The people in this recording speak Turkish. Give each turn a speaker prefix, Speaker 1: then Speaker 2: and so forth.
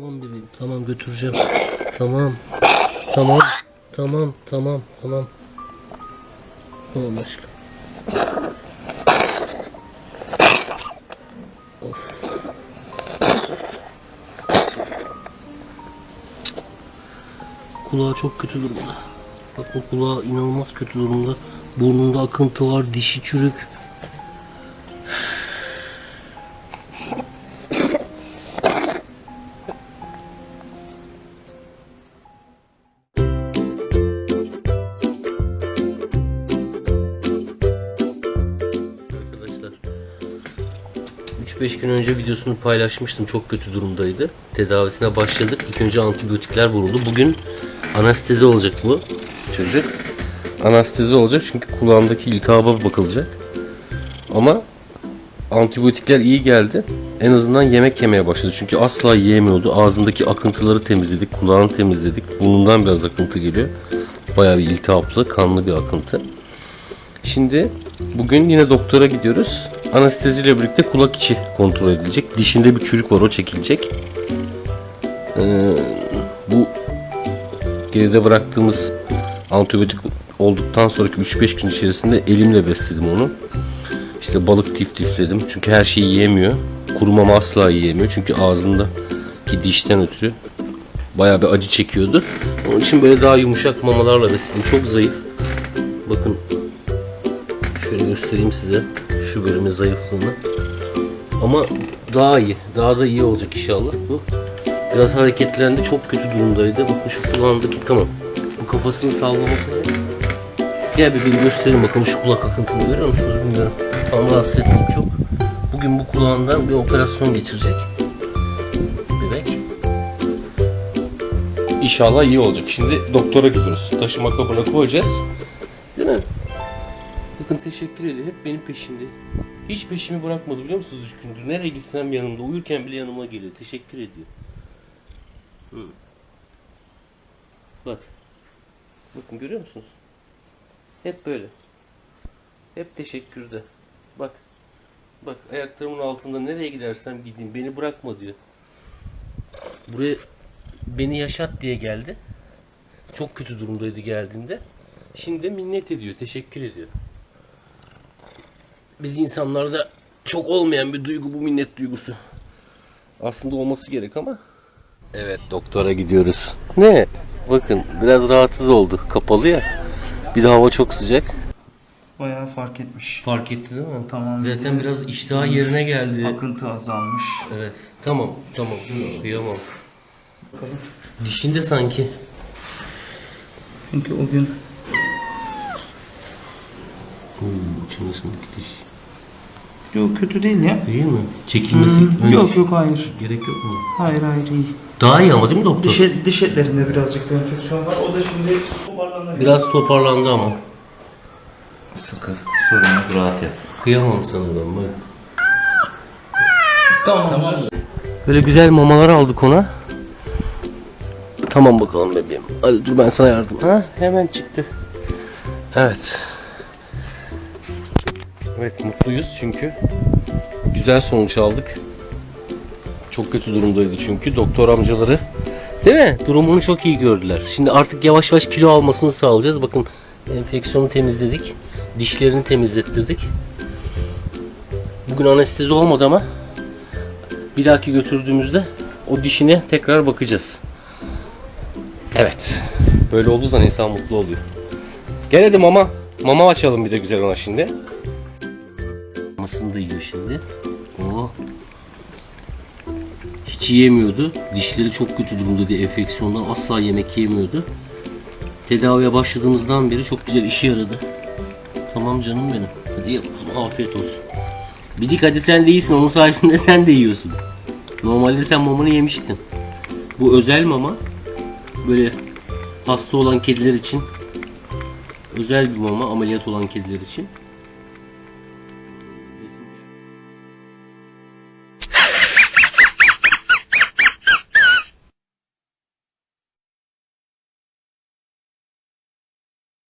Speaker 1: Tamam bebeğim tamam götüreceğim. Tamam. Tamam. Tamam tamam tamam. Tamam aşkım. Of. Kulağı çok kötü durumda. Bak o kulağı inanılmaz kötü durumda. Burnunda akıntı var, dişi çürük. 3-5 gün önce videosunu paylaşmıştım. Çok kötü durumdaydı. Tedavisine başladık. İlk önce antibiyotikler vuruldu. Bugün anestezi olacak bu çocuk. Anestezi olacak çünkü kulağındaki iltihaba bakılacak. Ama antibiyotikler iyi geldi. En azından yemek yemeye başladı. Çünkü asla yiyemiyordu. Ağzındaki akıntıları temizledik. Kulağını temizledik. Burnundan biraz akıntı geliyor. Bayağı bir iltihaplı, kanlı bir akıntı. Şimdi bugün yine doktora gidiyoruz. Anesteziyle birlikte kulak içi kontrol edilecek. Dişinde bir çürük var o çekilecek. Ee, bu geride bıraktığımız antibiyotik olduktan sonraki 3-5 gün içerisinde elimle besledim onu. İşte balık tiftifledim. Çünkü her şeyi yiyemiyor. Kuru mama asla yiyemiyor. Çünkü ağzındaki dişten ötürü bayağı bir acı çekiyordu. Onun için böyle daha yumuşak mamalarla besledim. Çok zayıf. Bakın Şöyle göstereyim size şu bölümün zayıflığını. Ama daha iyi. Daha da iyi olacak inşallah bu. Biraz hareketlendi. Çok kötü durumdaydı. Bakın şu kulağındaki tamam. Bu kafasını sallaması? Gel bir bir göstereyim bakalım şu kulak akıntını görüyor musunuz bilmiyorum. Tam rahatsız etmeyeyim çok. Bugün bu kulağından bir operasyon geçirecek. Bebek. İnşallah iyi olacak. Şimdi doktora gidiyoruz. Taşıma kabına koyacağız. Değil mi? Bakın teşekkür ediyor. Hep benim peşimde. Hiç peşimi bırakmadı biliyor musunuz üç gündür? Nereye gitsem yanımda. Uyurken bile yanıma geliyor. Teşekkür ediyor. Bak. Bakın görüyor musunuz? Hep böyle. Hep teşekkürde. Bak. Bak ayaklarımın altında nereye gidersem gideyim. Beni bırakma diyor. Buraya beni yaşat diye geldi. Çok kötü durumdaydı geldiğinde. Şimdi de minnet ediyor. Teşekkür ediyor biz insanlarda çok olmayan bir duygu bu minnet duygusu. Aslında olması gerek ama. Evet doktora gidiyoruz. Ne? Bakın biraz rahatsız oldu. Kapalı ya. Bir de hava çok sıcak.
Speaker 2: Bayağı fark etmiş.
Speaker 1: Fark etti değil mi?
Speaker 2: Tamam.
Speaker 1: Zaten biraz iştah yerine geldi.
Speaker 2: Akıntı azalmış.
Speaker 1: Evet. Tamam tamam. Kıyamam.
Speaker 2: Bakalım.
Speaker 1: Dişinde sanki.
Speaker 2: Çünkü o gün
Speaker 1: Hmm, çenesindeki diş.
Speaker 2: yok kötü değil ya.
Speaker 1: İyi mi? Çekilmesi
Speaker 2: Hmm,
Speaker 1: önce-
Speaker 2: yok yok hayır.
Speaker 1: Gerek yok mu?
Speaker 2: Hayır hayır iyi.
Speaker 1: Daha iyi ama değil mi doktor?
Speaker 2: Diş, et- diş etlerinde birazcık bir enfeksiyon var. O da şimdi toparlanır.
Speaker 1: Biraz toparlandı ama.
Speaker 3: Sıkı, sorun yok, rahat yap.
Speaker 1: Kıyamam sana ben bak.
Speaker 2: Tamam. tamam.
Speaker 1: Böyle güzel mamalar aldık ona. Tamam bakalım bebeğim. Hadi dur ben sana yardım. Ha hemen çıktı. Evet. Evet mutluyuz çünkü güzel sonuç aldık. Çok kötü durumdaydı çünkü doktor amcaları değil mi? Durumunu çok iyi gördüler. Şimdi artık yavaş yavaş kilo almasını sağlayacağız. Bakın enfeksiyonu temizledik. Dişlerini temizlettirdik. Bugün anestezi olmadı ama bir dahaki götürdüğümüzde o dişine tekrar bakacağız. Evet. Böyle olduğu zaman insan mutlu oluyor. Gel hadi mama. Mama açalım bir de güzel ona şimdi. Mamasını da şimdi. Oo. Hiç yiyemiyordu. Dişleri çok kötü durumda diye enfeksiyondan asla yemek yemiyordu. Tedaviye başladığımızdan beri çok güzel işe yaradı. Tamam canım benim. Hadi yapalım. Afiyet olsun. Bidik hadi sen de iyisin. Onun sayesinde sen de yiyorsun. Normalde sen mamanı yemiştin. Bu özel mama. Böyle hasta olan kediler için özel bir mama ameliyat olan kediler için.